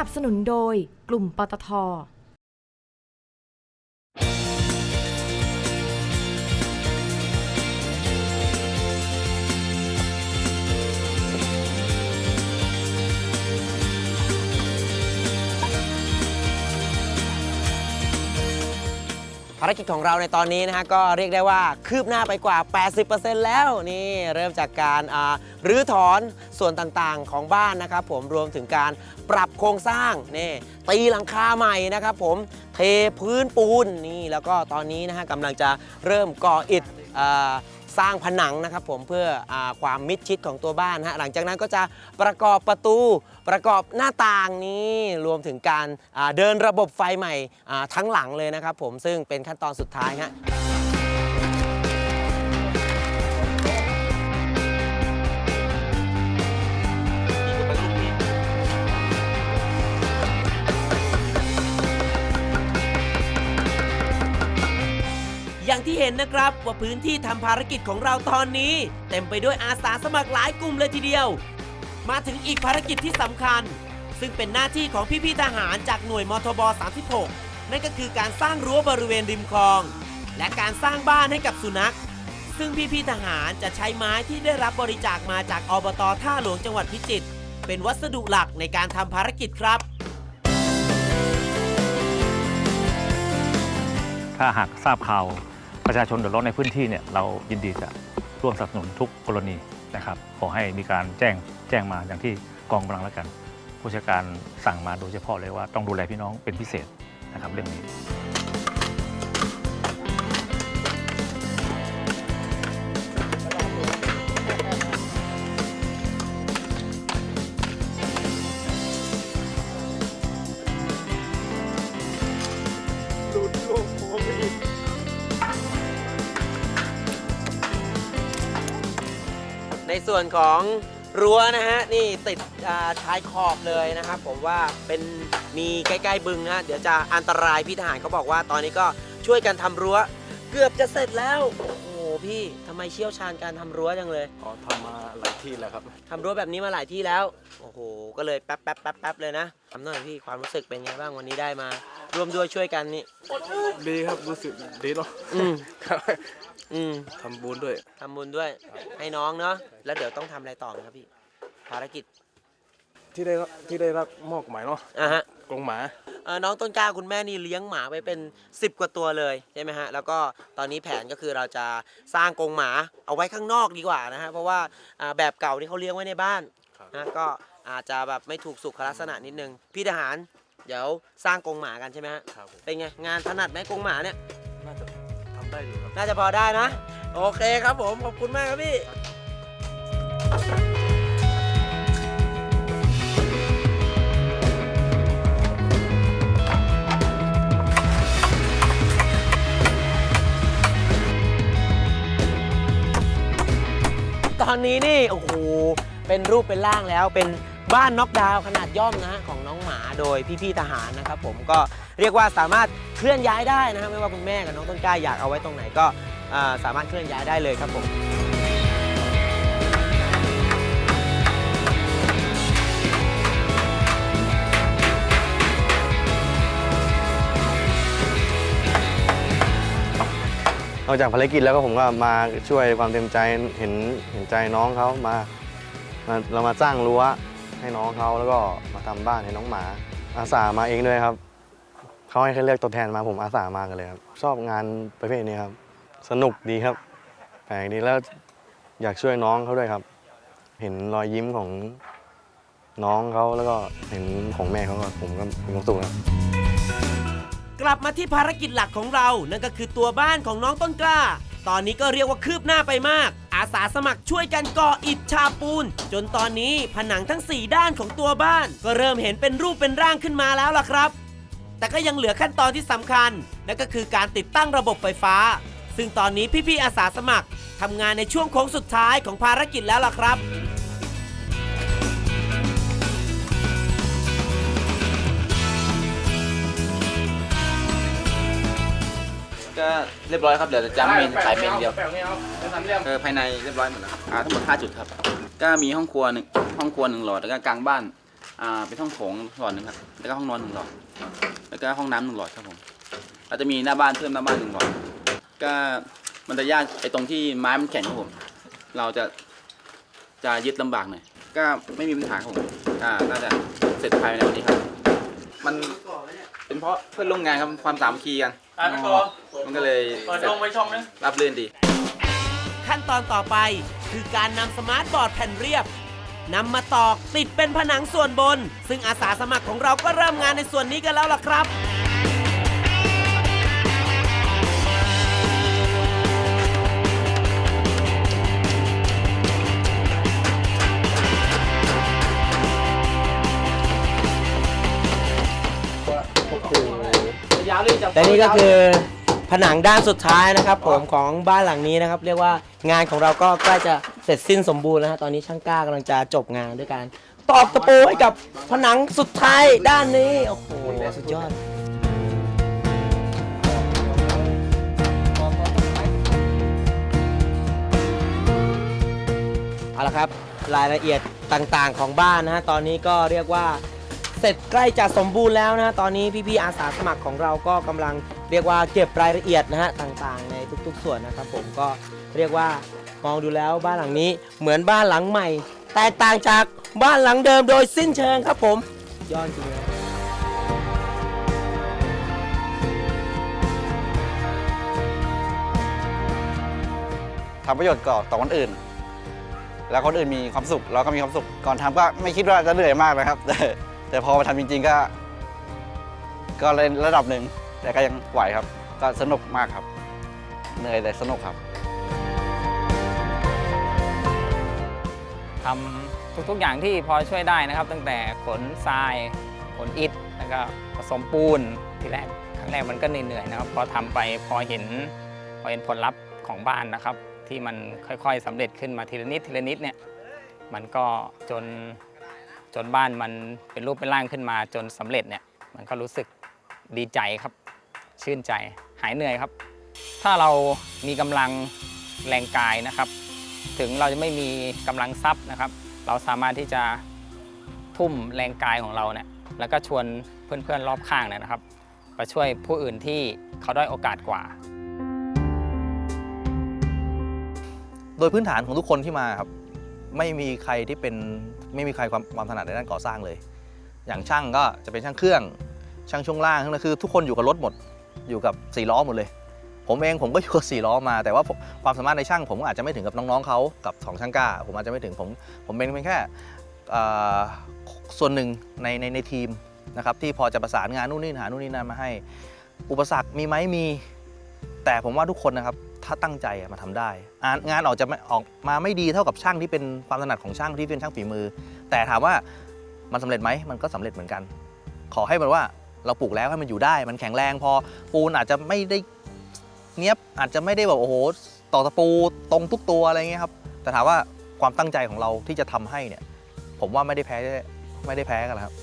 นับสนุนโดยกลุ่มปตท ภารกิจของเราในตอนนี้นะฮะก็เรียกได้ว่าคืบหน้าไปกว่า 80%แล้วนี่เริ่มจากการรื้อถอนส่วนต่างๆของบ้านนะครับผมรวมถึงการปรับโครงสร้างนี่ตีหลังคาใหม่นะครับผมเทพื้นปูนนี่แล้วก็ตอนนี้นะฮะกำลังจะเริ่มก่ออิฐ สร้างผนังนะครับผมเพื่ออความมิดชิดของตัวบ้านฮะหลังจากนั้นก็จะประกอบประตูประกอบหน้าต่างนี้รวมถึงการเดินระบบไฟใหม่ทั้งหลังเลยนะครับผมซึ่งเป็นขั้นตอนสุดท้ายฮะ อย่างที่เห็นนะครับว่าพื้นที่ทำภารกิจของเราตอนนี้ เต็มไปด้วยอาสาสมัครหลายกลุ่มเลยทีเดียว มาถึงอีกภารกิจที่สำคัญ ซึ่งเป็นหน้าที่ของพี่ๆทหารจากหน่วยมทบ 36 นั่นก็คือการสร้างรั้วบริเวณริมคลอง และการสร้างบ้านให้กับสุนัข ซึ่งพี่ๆทหารจะใช้ไม้ที่ได้รับบริจาคมาจากอบตท่าหลวงจังหวัดพิจิตรเป็นวัสดุหลักในการทำภารกิจครับถ้าหากทราบข่าว ประชาชนเดือดร้อนในพื้นที่เนี่ยเรายินดีจะร่วมสนับสนุนทุกกรณีนะครับขอให้มีการแจ้งแจ้งมาอย่างที่กองกำลังแล้วกัน ผู้ชาการสั่งมาโดยเฉพาะเลยว่าต้องดูแลพี่น้องเป็นพิเศษนะครับเรื่องนี้ ในส่วนของรั้วนะฮะนี่ติดอ่าชายขอบเลยนะครับ ผมว่าเป็นมีใกล้ๆบึงนะฮะเดี๋ยวจะอันตรายพี่ทหารเขาบอกว่าตอนนี้ก็ช่วยกันทำรั้ว เกือบจะเสร็จแล้วโอ้โหพี่ทำไมเชี่ยวชาญการทำรั้วจังเลยอ๋อทำมาหลายที่แล้วครับทำรั้วแบบนี้มาหลายที่แล้วโอ้โหก็เลยแป๊บแป๊บแป๊บแป๊บเลยนะทำหน่อยพี่ความรู้สึกเป็นไงบ้างวันนี้ได้มาร่วมด้วยช่วยกันนี่ดีครับรู้สึกดีเนาะอืมครับ อืมทำบุญด้วย ทำบุญด้วย ให้น้องเนาะแล้วเดี๋ยวต้องทำอะไรต่อไหมครับพี่ ภารกิจที่ได้รับที่ได้รับมอบหมายเนาะอะฮะกรงหมา เอ่อน้องต้นกล้าคุณแม่นี่เลี้ยงหมาไปเป็น 10 กว่าตัวเลยใช่ไหมฮะแล้วก็ตอนนี้แผนก็คือเราจะสร้างกรงหมาเอาไว้ข้างนอกดีกว่านะฮะเพราะว่าอ่าแบบเก่าที่เขาเลี้ยงไว้ในบ้านครับ นะก็อาจจะแบบไม่ถูกสุขลักษณะนิดนึงพี่ทหารเดี๋ยวสร้างกรงหมากันใช่ไหมฮะครับผมเป็นไงงานถนัดไหมกรงหมาเนี่ยน่าจะทำ ได้อยู่ครับน่าจะพอได้นะ โอเคครับผม ขอบคุณมากครับพี่ ตอนนี้นี่ โอ้โห เป็นรูปเป็นร่างแล้วเป็นบ้านน็อกดาวน์ขนาดย่อมนะฮะของน้องหมาโดยพี่ ๆ ทหารนะครับผมก็เรียกว่าสามารถ เคลื่อนย้ายได้นะฮะไม่ว่าคุณแม่กับน้องต้นกล้าอยากเอาไว้ตรงไหนก็อ่าสามารถเคลื่อนย้ายได้เลยครับผม นอกจากภารกิจแล้วก็ผมก็มาช่วยความเต็มใจเห็นเห็นใจน้องเขามามาเรามาสร้างรั้วให้น้องเขาแล้วก็มาทำบ้านให้น้องหมาอาสามาเองด้วยครับ เขาให้เขาเลือกตัวแทนมาผมอาสามากันเลยครับ ชอบงานประเภทนี้ครับ สนุกดีครับแปลกดีแล้วอยากช่วยน้องเขาด้วยครับ เห็นรอยยิ้มของน้องเขาแล้วก็เห็นของแม่เขาก็ผมก็มีความสุขครับกลับมาที่ภารกิจหลักของเรา นั่นก็คือตัวบ้านของน้องต้นกล้า ตอนนี้ก็เรียกว่าคืบหน้าไปมาก อาสาสมัครช่วยกันก่ออิฐชาปูน จนตอนนี้ผนังทั้ง 4 ด้านของตัวบ้าน ก็เริ่มเห็นเป็นรูปเป็นร่างขึ้นมาแล้วล่ะครับ แต่ก็ยังเหลือขั้นตอนที่สำคัญ นั่นก็คือการติดตั้งระบบไฟฟ้า ซึ่งตอนนี้พี่ๆอาสาสมัครทำงานในช่วงโค้งสุดท้ายของภารกิจแล้วล่ะครับก็เรียบร้อยครับเดี๋ยวจะจำเมนขายเมนเดียวเออภายในเรียบร้อยหมดแล้วอ่าทั้งหมด5จุดครับ ก็มีห้องครัวหนึ่งห้องครัวหนึ่งหลอดแล้วก็กลางบ้าน อ่าเป็นห้องโถงหลอดหนึ่งครับ แล้วก็ห้องนอนหนึ่งหลอด แล้วก็ห้องน้ำหนึ่งหลอดครับผมเราจะมีหน้าบ้านเพิ่มหน้าบ้านหนึ่งหลอด ก็มันจะยากไอ้ตรงที่ไม้มันแข็งครับผม เราจะจะยึดลำบากหน่อย ก็ไม่มีปัญหาครับผมอ่าน่าจะเสร็จภายในวันนี้ครับ มันเป็นเพราะเพื่อนร่วมงานครับความสามัคคีกันมันก็เลยเสร็จรับเรื่นดี ขั้นตอนต่อไปคือการนำสมาร์ทบอร์ดแผ่นเรียบ นำมาตอกติดเป็นผนังส่วนบน ซึ่งอาสาสมัครของเราก็เริ่มงานในส่วนนี้กันแล้วล่ะครับและนี่ก็คือผนังด้านสุดท้ายนะครับผมของบ้านหลังนี้นะครับ เรียกว่างานของเราก็ใกล้จะ เสร็จสิ้นสมบูรณ์แล้วฮะตอนนี้ช่างกล้ากำลังจะจบงานด้วยการตอกตะปูให้กับผนังสุดท้ายด้านนี้ โอ้โห สุดยอด เอาละครับ รายละเอียดต่างๆของบ้านนะฮะ ตอนนี้ก็เรียกว่าเสร็จใกล้จะสมบูรณ์แล้วนะฮะ ตอนนี้พี่ๆอาสาสมัครของเราก็กำลังเรียกว่าเก็บรายละเอียดนะฮะ ต่างๆ ในทุกๆ ส่วนนะครับผมก็เรียกว่า มองดูแล้วบ้านหลังนี้เหมือนบ้านหลังใหม่ แตกต่างจากบ้านหลังเดิมโดยสิ้นเชิงครับผมย้อดจริงเลยทำประโยชน์ก่อต่อคนอื่น แล้วคนอื่นมีความสุขเราก็มีความสุขก่อนทำก็ไม่คิดว่าจะเหนื่อยมากนะครับ แต่แต่พอมาทำจริง ๆก็ ก็เลยระดับหนึ่งแต่ก็ยังไหวครับ ก็สนุกมากครับ เหนื่อยแต่สนุกครับ ทำทุกๆอย่างที่พอช่วยได้นะครับ ตั้งแต่ขนทรายขนอิฐแล้วก็ผสมปูนทีแรกครั้งแรกมันก็เหนื่อยๆนะครับ พอทำไปพอเห็นพอเห็นผลลัพธ์ของบ้านนะครับ ที่มันค่อยๆสำเร็จขึ้นมาทีละนิดทีละนิดเนี่ยมันก็จนจนบ้านมันเป็นรูปเป็นร่างขึ้นมา จนสำเร็จเนี่ยมันก็รู้สึกดีใจครับ ชื่นใจหายเหนื่อยครับ ถ้าเรามีกำลังแรงกายนะครับ ถึงเราจะไม่มีกำลังทรัพย์นะครับ เราสามารถที่จะทุ่มแรงกายของเราเนี่ยแล้วก็ชวนเพื่อนๆรอบข้างเนี่ยนะครับมาช่วยผู้อื่นที่เขาได้โอกาสกว่า โดยพื้นฐานของทุกคนที่มาครับไม่มีใครที่เป็นไม่มีใครความความถนัดในด้านก่อสร้างเลย อย่างช่างก็จะเป็นช่างเครื่อง ช่างช่วงล่างทั้งนั้นคือ ทุกคนอยู่กับรถหมดอยู่กับสี่ล้อหมดเลย ผมเองผมก็อยู่กับสี่ล้อมา แต่ว่าความสามารถในช่าง ผมอาจจะไม่ถึงกับน้องๆเขากับสองช่างกล้า ผมอาจจะไม่ถึงผมผมเป็นเพียงแค่ส่วนหนึ่งในในในทีมนะครับที่พอจะประสานงานนู่นนี่หานู่นนี่นั่นมาให้ อุปสรรคมีไหมมี แต่ผมว่าทุกคนนะครับถ้าตั้งใจมาทำได้ งานออกจะไม่ออกมาไม่ดีเท่ากับช่างที่เป็นความถนัดของช่างที่เป็นช่างฝีมือ แต่ถามว่ามันสำเร็จไหมมันก็สำเร็จเหมือนกัน ขอให้มันว่าเราปลูกแล้วให้มันอยู่ได้ มันแข็งแรงพอปูนอาจจะไม่ได้ เนี้ยบอาจจะไม่ได้แบบโอ้โหต่อตะปูตรงทุกตัวอะไรเงี้ยครับแต่ถามว่าความตั้งใจของเราที่จะทำให้เนี่ยผมว่าไม่ได้แพ้ไม่ได้แพ้กันหรอกครับ